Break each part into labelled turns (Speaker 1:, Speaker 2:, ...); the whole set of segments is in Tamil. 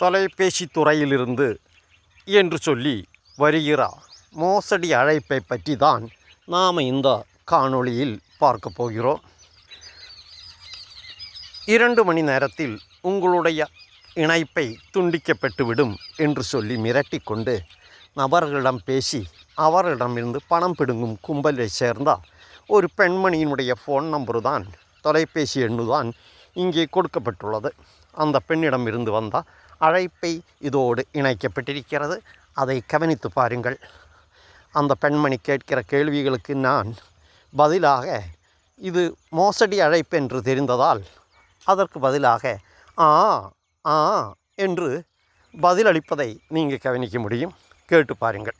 Speaker 1: தொலைபேசி துறையிலிருந்து என்று சொல்லி வருகிற மோசடி அழைப்பை பற்றி தான் நாம் இந்த காணொளியில் பார்க்க போகிறோம். இரண்டு மணி நேரத்தில் உங்களுடைய இணைப்பை துண்டிக்கப்பட்டுவிடும் என்று சொல்லி மிரட்டிக்கொண்டு நபர்களிடம் பேசி அவர்களிடமிருந்து பணம் பிடுங்கும் கும்பலை சேர்ந்த ஒரு பெண்மணியினுடைய ஃபோன் நம்பரு தான் தொலைபேசி எண்ணு தான் இங்கே கொடுக்கப்பட்டுள்ளது. அந்த பெண்ணிடமிருந்து வந்தால் அழைப்பை இதோடு இணைக்கப்பட்டிருக்கிறது. அதை கவனித்து பாருங்கள். அந்த பெண்மணி கேட்கிற கேள்விகளுக்கு நான் பதிலாக இது மோசடி அழைப்பு என்று தெரிந்ததால் அதற்கு பதிலாக ஆ ஆ என்று பதிலளிப்பதை நீங்கள் கவனிக்க முடியும். கேட்டு பாருங்கள்.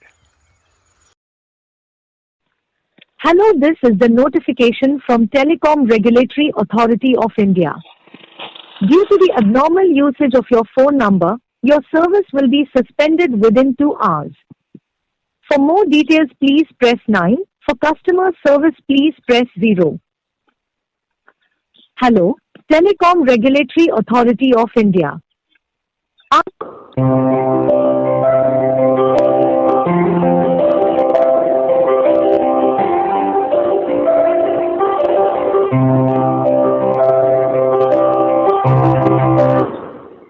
Speaker 2: Hello, this is the notification from Telecom Regulatory Authority of India. Due to the abnormal usage of your phone number, your service will be suspended within two hours. For more details, please press 9. For customer service, please press 0. Hello, Telecom Regulatory Authority of India.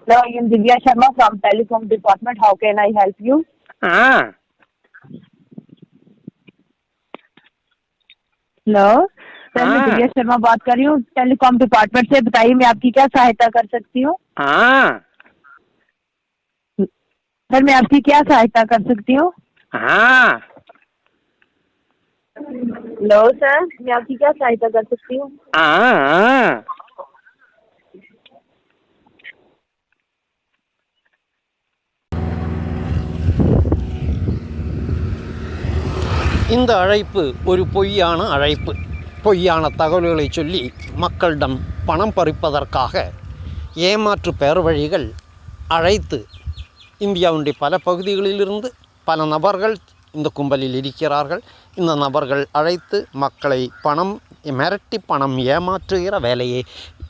Speaker 3: Hello, I am Divya Sharma from Telecom Department. How can I help you?
Speaker 4: हाँ
Speaker 3: हेलो सर मैं
Speaker 4: हाँ।
Speaker 3: दिव्या शर्मा बात कर रही हूँ। टेलीकॉम डिपार्टमेंट से बताइए मैं आपकी क्या सहायता कर सकती हूँ?
Speaker 4: हाँ।
Speaker 3: सर मैं आपकी क्या सहायता कर सकती हूँ?
Speaker 4: हाँ।
Speaker 3: हेलो सर मैं आपकी क्या सहायता कर सकती हूँ।
Speaker 1: இந்த அழைப்பு ஒரு பொய்யான அழைப்பு. பொய்யான தகவல்களை சொல்லி மக்களிடம் பணம் பறிப்பதற்காக ஏமாற்று பெயர் வழிகள் அழைத்து இந்தியாவுடைய பல பகுதிகளிலிருந்து பல நபர்கள் இந்த கும்பலில் இருக்கிறார்கள். இந்த நபர்கள் அழைத்து மக்களை பணம் மிரட்டி பணம் ஏமாற்றுகிற வேலையை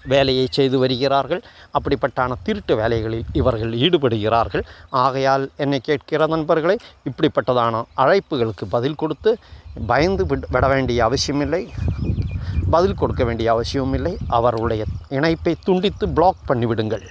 Speaker 1: வேலையை செய்து வருகிறார்கள். அப்படிப்பட்டான திருட்டு வேலைகளில் இவர்கள் ஈடுபடுகிறார்கள். ஆகையால் என்னை கேட்கிற நண்பர்களை இப்படிப்பட்டதான அழைப்புகளுக்கு பதில் கொடுத்து பயந்து விட விட வேண்டிய அவசியமில்லை. பதில் கொடுக்க வேண்டிய அவசியமில்லை. அவருடைய இணைப்பை துண்டித்து பிளாக் பண்ணிவிடுங்கள்.